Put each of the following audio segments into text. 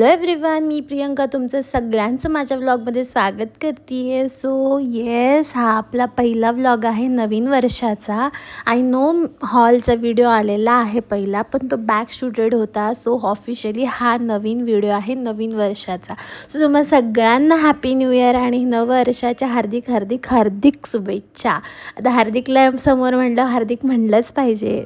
Hello everyone मी प्रियंका तुमचं सगळ्यांचं माझ्या व्लॉगमध्ये स्वागत करते आहे सो येस हा आपला पहिला व्लॉग आहे नवीन वर्षाचा. आय नो हॉलचा व्हिडिओ आलेला आहे पहिला पण तो बॅक शूटेड होता. सो ऑफिशियली हा नवीन व्हिडिओ आहे नवीन वर्षाचा. सो तुम्हाला सगळ्यांना हॅपी न्यू इयर आणि नववर्षाच्या हार्दिक हार्दिक हार्दिक शुभेच्छा. आता हार्दिकला समोर म्हणलं हार्दिक म्हणलंच पाहिजे.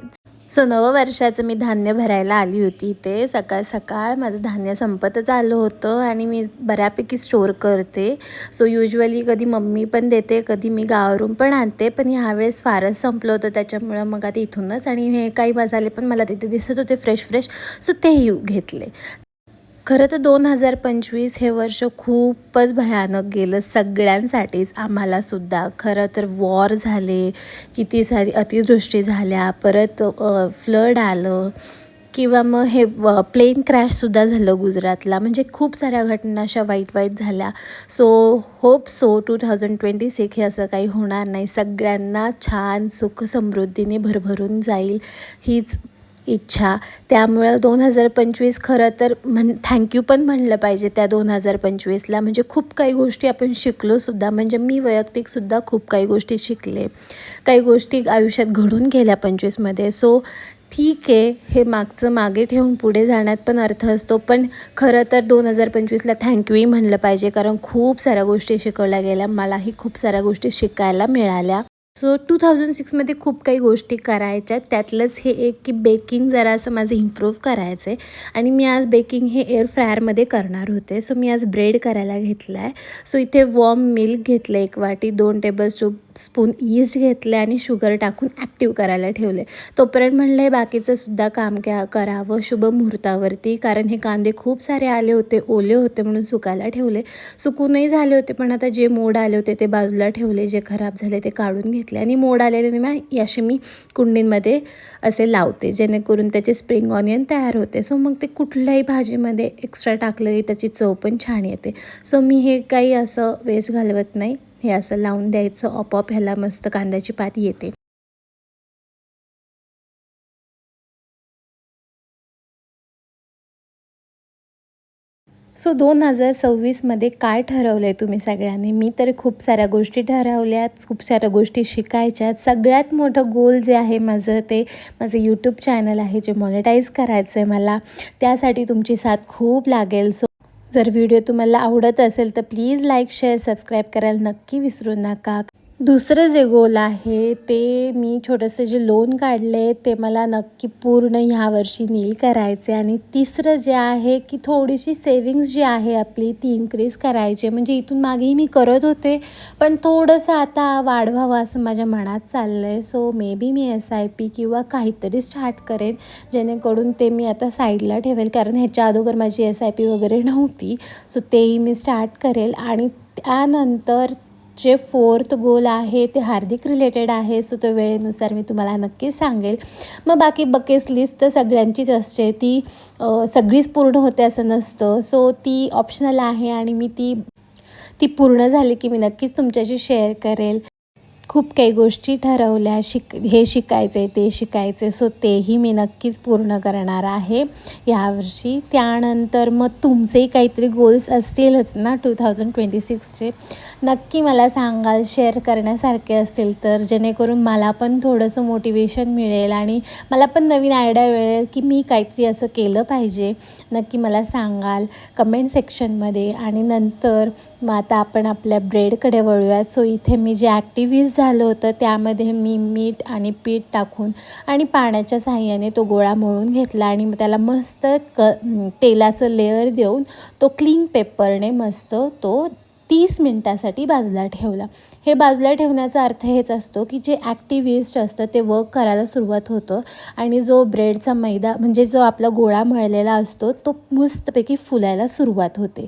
सो नववर्षाचं मी धान्य भरायला आली होती इथे. सकाळ सकाळ माझं धान्य संपतच आलं होतं आणि मी बऱ्यापैकी स्टोअर करते. सो युजली कधी मम्मी पण देते कधी मी गावावरून पण आणते. पण ह्यावेळेस फारच संपलं होतं त्याच्यामुळं मग आता इथूनच. आणि हे काही मसाले पण मला तिथे दिसत होते फ्रेश फ्रेश सो तेही घेतले. खरं तर दोन हजार पंचवीस हे वर्ष खूपच भयानक गेलं सगळ्यांसाठीच. आम्हालासुद्धा खरं तर वॉर झाले किती सारी अतिवृष्टी झाल्या परत फ्लड आलं किंवा मग हे प्लेन क्रॅशसुद्धा झालं गुजरातला. म्हणजे खूप साऱ्या घटना अशा वाईट वाईट झाल्या. So hope so two thousand twenty six हे असं काही होणार नाही. सगळ्यांना छान सुख समृद्धीने भरभरून जाईल. हीच इच्छा. त्यामुळं दोन हजार पंचवीस खरं तर म्हण थँक्यू पण म्हणलं पाहिजे त्या दोन हजार पंचवीसला. म्हणजे खूप काही गोष्टी आपण शिकलोसुद्धा म्हणजे मी वैयक्तिकसुद्धा खूप काही गोष्टी शिकले. काही गोष्टी आयुष्यात घडून गेल्या पंचवीसमध्ये. सो ठीक आहे. हे मागचं मागे ठेवून पुढे जाण्यात पण अर्थ असतो. पण खरं तर दोन हजार पंचवीसला थँक्यूही म्हणलं पाहिजे. कारण खूप साऱ्या गोष्टी शिकवल्या गेल्या. मलाही खूप साऱ्या गोष्टी शिकायला मिळाल्या. सो टू थाउजंड सिक्समध्ये खूप काही गोष्टी करायच्या त्यातलंच हे एक की बेकिंग जरा असं माझं इम्प्रूव्ह करायचं आहे आणि मी आज बेकिंग हे एअर फ्रायरमध्ये करणार होते. सो मी आज ब्रेड करायला घेतला आहे सो इथे वॉर्म मिल्क घेतलं एक वाटी दोन टेबल स्पून स्पून ईस्ट घेतले आणि शुगर टाकून ॲक्टिव्ह करायला ठेवले तोपर्यंत म्हणलं आहे बाकीचं सुद्धा काम क्या करावं शुभ मुहूर्तावरती. कारण हे कांदे खूप सारे आले होते ओले होते म्हणून सुकायला ठेवले. सुकूनही झाले होते पण आता जे मोड आले होते ते बाजूला ठेवले जे खराब झाले ते काढून घेतले. घेतले आणि मोड आलेले मी याशी मी कुंडींमध्ये असे लावते जेणेकरून त्याचे स्प्रिंग ऑनियन तयार होते. सो मग ते कुठल्याही भाजीमध्ये एक्स्ट्रा टाकलं की त्याची चव पण छान येते. सो मी हे काही असं वेस्ट घालवत नाही. हे असं लावून द्यायचं आपोआप ह्याला मस्त कांद्याची पात येते. सो दोन हजार सव्वीसमध्ये काय ठरवलं आहे तुम्ही सगळ्यांनी? मी तर खूप साऱ्या गोष्टी ठरवल्यात खूप साऱ्या गोष्टी शिकायच्यात. सगळ्यात मोठं गोल जे आहे माझं ते माझं यूट्यूब चॅनल आहे जे मॉनिटाईज करायचं आहे मला. त्यासाठी तुमची साथ खूप लागेल. सो जर व्हिडिओ तुम्हाला आवडत असेल तर प्लीज लाईक शेअर सबस्क्राईब करायला नक्की विसरू नका. दुसरं जे गोल आहे ते मी छोटंसं जे लोन काढले ते मला नक्की पूर्ण ह्या वर्षी नील करायचे. आणि तिसरं जे आहे की थोडीशी सेविंग्स जी आहे आपली ती इन्क्रीज करायची. म्हणजे इथून मागेही मी करत होते पण थोडंसं आता वाढवावं असं माझ्या मनात चाललं आहे सो मे बी मी एस आय पी किंवा काहीतरी स्टार्ट करेन जेणेकरून ते मी आता साईडला ठेवेल. कारण ह्याच्या अगोदर माझी एस आय पी वगैरे नव्हती सो तेही मी स्टार्ट करेल. आणि त्यानंतर जे फोर्थ गोल आहे ते हार्दिक रिलेटेड आहे सो तो वेळेनुसार मी तुम्हाला नक्की सांगेल. मग बाकी बकेस लिस्ट तर सगळ्यांचीच असते. ती सगळीच पूर्ण होते असं नसतं. सो ती ऑप्शनल आहे आणि मी ती ती पूर्ण झाली की मी नक्कीच तुमच्याशी शेअर करेल. खूप काही गोष्टी ठरवल्या शिक हे शिकायचे ते शिकायचे. सो तेही मी नक्कीच पूर्ण करणार आहे यावर्षी. त्यानंतर मग तुमचेही काहीतरी गोल्स असतीलच ना टू थाउजंड ट्वेंटी सिक्सचे नक्की मला सांगाल शेअर करण्यासारखे असतील तर जेणेकरून मला पण थोडंसं मोटिवेशन मिळेल आणि मला पण नवीन आयडिया मिळेल की मी काहीतरी असं केलं पाहिजे. नक्की मला सांगाल कमेंट सेक्शनमध्ये आणि नंतर मग आता आपण आपल्या ब्रेडकडे वळूयात. सो इथे मी जे ॲक्टिव्हिज झालं होतं त्यामध्ये मी मीठ आणि पीठ टाकून आणि पाण्याच्या साह्याने तो गोळा मळून घेतला आणि त्याला मस्त क तेलाचं लेअर देऊन तो क्लीन पेपरने मस्त तो तीस मिनटासाठी बाजूला ठेवला. हे बाजूला ठेवण्याचा अर्थ हेच असतो की जे ॲक्टिव्हिस्ट असतं ते वर्क करायला सुरुवात होतं आणि जो ब्रेडचा मैदा म्हणजे जो आपला गोळा मळलेला असतो तो मस्तपैकी फुलायला सुरुवात होते.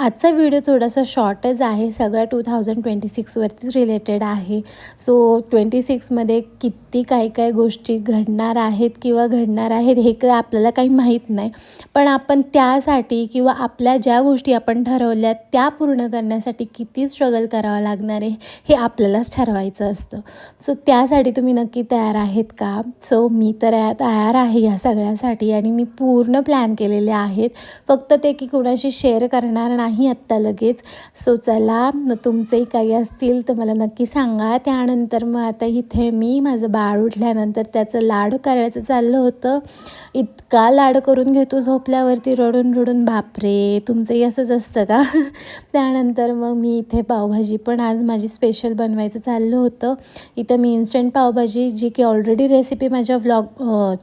आजचा व्हिडिओ थोडासा शॉर्टच आहे. सगळं टू थाउजंड ट्वेंटी सिक्सवरतीच रिलेटेड आहे. सो ट्वेंटी सिक्समध्ये किती काही काही गोष्टी घडणार आहेत किंवा घडणार आहेत हे काय आपल्याला काही माहीत नाही. पण आपण त्यासाठी किंवा आपल्या ज्या गोष्टी आपण ठरवल्या त्या पूर्ण करण्यासाठी किती स्ट्रगल करावं लागणार आहे हे आपल्यालाच ठरवायचं असतं. सो त्यासाठी तुम्ही नक्की तयार आहेत का? सो मी तर तयार आहे या सगळ्यासाठी आणि मी पूर्ण प्लॅन केलेले आहेत. फक्त ते की कुणाशी शेअर करणार नाही नाही आत्ता लगेच. सो चला मग तुमचेही काही असतील तर मला नक्की सांगा. त्यानंतर मग आता इथे मी माझं बाळ उठल्यानंतर त्याचं लाड करायचं चाललं होतं. इतका लाड करून घेतो झोपल्यावरती रडून रडून. बापरे तुमचंही असंच असतं का? त्यानंतर मग मी इथे पावभाजी पण आज माझी स्पेशल बनवायचं चाललं होतं. इथं मी इन्स्टंट पावभाजी जी की ऑलरेडी रेसिपी माझ्या व्लॉग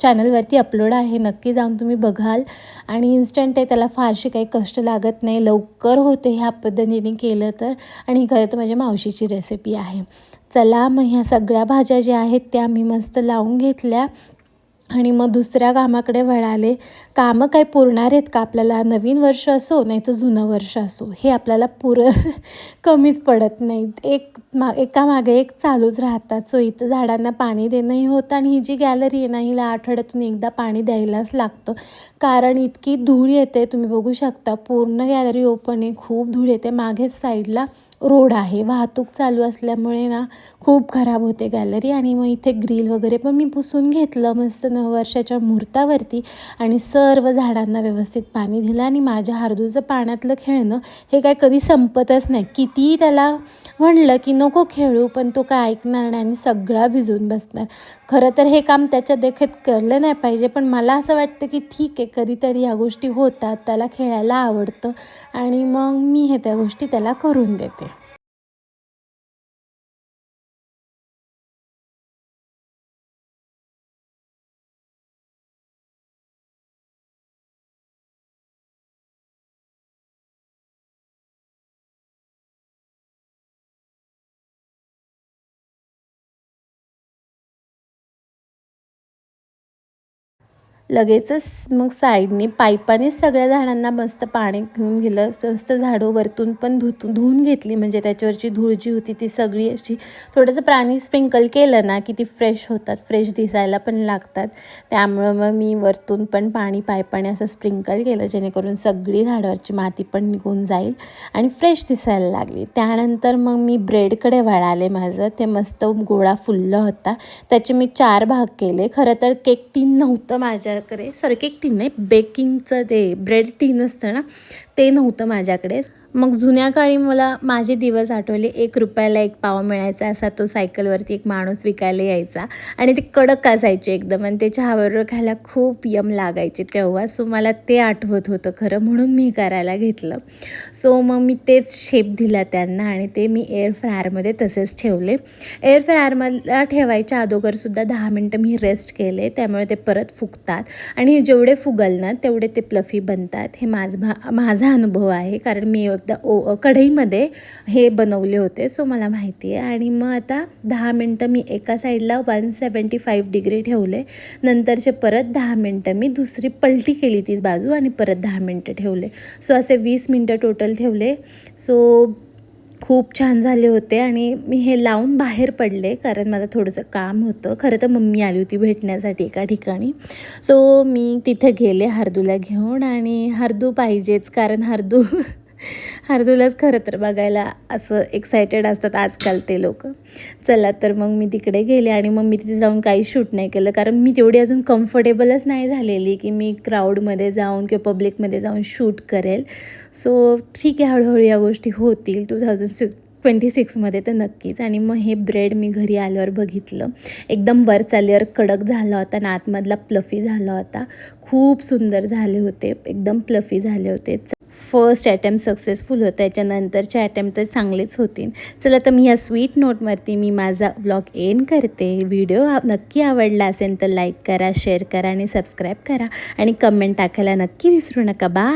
चॅनलवरती अपलोड आहे. नक्की जाऊन तुम्ही बघाल. आणि इन्स्टंट आहे त्याला फारशी काही कष्ट लागत नाही. लवकर होते ह्या पद्धतीने केलं तर. आणि खरं तर माझ्या मावशीची रेसिपी आहे. चला मग ह्या सगळ्या भाज्या ज्या आहेत त्या मी मस्त लावून घेतल्या. आणि मग दुसऱ्या कामाकडे वळाले. कामं काही पुरणार आहेत का आपल्याला? नवीन वर्ष असो नाही तर जुनं वर्ष असो हे आपल्याला पुरं कमीच पडत नाही एक मा एकामागे एक चालूच राहतात. सो इथं झाडांना पाणी देणंही होतं आणि ही जी गॅलरी आहे ना हिला आठवड्यातून एकदा पाणी द्यायलाच लागतं. कारण इतकी धूळ येते तुम्ही बघू शकता. पूर्ण गॅलरी ओपन आहे खूप धूळ येते. मागेच साईडला रोड आहे. वाहतूक चालू असल्यामुळे ना खूप खराब होते गॅलरी आणि मग इथे ग्रिल वगैरे पण मी पुसून घेतलं मस्त नववर्षाच्या मुहूर्तावरती आणि सर्व झाडांना व्यवस्थित पाणी दिलं आणि माझ्या हार्दूचं पाण्यातलं खेळणं हे काय कधी संपतच नाही. कितीही त्याला म्हणलं की नको खेळू पण तो काय ऐकणार नाही आणि सगळा भिजून बसणार. खरं तर हे काम त्याच्या देखत केलं नाही पाहिजे पण मला असं वाटतं की ठीक आहे कधीतरी ह्या गोष्टी होतात त्याला खेळायला आवडतं आणि मग मी हे त्या गोष्टी त्याला करून देते. लगेचच मग साईडने पाईपाने सगळ्या झाडांना मस्त पाणी घेऊन गेलं मस्त झाडं वरतून पण धुतून धुवून घेतली. म्हणजे त्याच्यावरची धूळ जी होती ती सगळी अशी थोडंसं प्राणी स्प्रिंकल केलं ना की ती फ्रेश होतात. फ्रेश दिसायला पण लागतात. त्यामुळं मग मी वरतून पण पाणी पायपाने असं स्प्रिंकल केलं जेणेकरून सगळी झाडावरची माती पण निघून जाईल आणि फ्रेश दिसायला लागली. त्यानंतर मग मी ब्रेडकडे वळाले माझं. ते मस्त गोळा फुललं होता. त्याचे मी चार भाग केले. खरं तर केक टीन नव्हतं माझ्या माझ्याकडे सॉरी केक टीन नाही बेकिंगचं ते ब्रेड टीन असतं ना ते नव्हतं माझ्याकडे. मग जुन्या काळी मला माझे दिवस आठवले. एक रुपयाला एक पाव मिळायचा असा तो सायकलवरती एक माणूस विकायला यायचा. आणि ते कडक असायचे एकदम आणि ते चहाबरोबर खायला खूप यम लागायचे. तेव्हा सो मला ते आठवत होतं खरं म्हणून मी करायला घेतलं. सो मग मी तेच शेप दिला त्यांना आणि ते मी एअर फ्रायरमध्ये तसेच ठेवले. एअर फ्रायरमधला ठेवायच्या अगोदरसुद्धा दहा मिनटं मी रेस्ट केले. त्यामुळे ते परत फुगतात. आणि जेवढे फुगल ना तेवढे ते प्लफी बनतात. हे माझ भा माझा अनुभव आहे. कारण मी त्या ओ कढईमध्ये हे बनवले होते. सो मला माहिती आहे. आणि मग आता दहा मिनटं मी एका साईडला वन सेवन्टी फाईव्ह डिग्री ठेवले. नंतरचे परत दहा मिनटं मी दुसरी पलटी केली ती बाजू आणि परत दहा मिनटं ठेवले. सो असे वीस मिनटं टोटल ठेवले. सो खूप छान झाले होते आणि मी हे लावून बाहेर पडले कारण माझं थोडंसं काम होतं. खरं तर मम्मी आली होती भेटण्यासाठी एका ठिकाणी. सो मी तिथे गेले हर्दूला घेऊन आणि हर्दू पाहिजेच कारण हर्दू हरदूलाच खरं तर बघायला असं एक्सायटेड असतात आजकाल ते लोक. चला तर मग मी तिकडे गेले आणि मग मी तिथे जाऊन काही शूट नाही केलं. कारण मी तेवढी अजून कम्फर्टेबलच नाही झालेली की मी क्राऊडमध्ये जाऊन किंवा पब्लिकमध्ये जाऊन शूट करेल. सो ठीक आहे हळूहळू या गोष्टी होतील. टू थाउजंड सिक्स ट्वेंटी सिक्समध्ये तर नक्कीच. आणि मग हे ब्रेड मी घरी आल्यावर बघितलं. एकदम वरचा लेअर कडक झाला होता आणि आतमधला प्लफी झाला होता. खूप सुंदर झाले होते. एकदम प्लफी झाले होते. फर्स्ट अटेम्प्ट सक्सेसफुल होतं त्याच्यानंतरचे अटेम्प्ट तर चांगलेच होतील. चला तर मी या स्वीट नोटवरती मी माझा ब्लॉग एंड करते. व्हिडिओ नक्की आवडला असेल तर लाईक करा शेअर करा आणि सबस्क्राईब करा. आणि कमेंट टाकायला नक्की विसरू नका. बा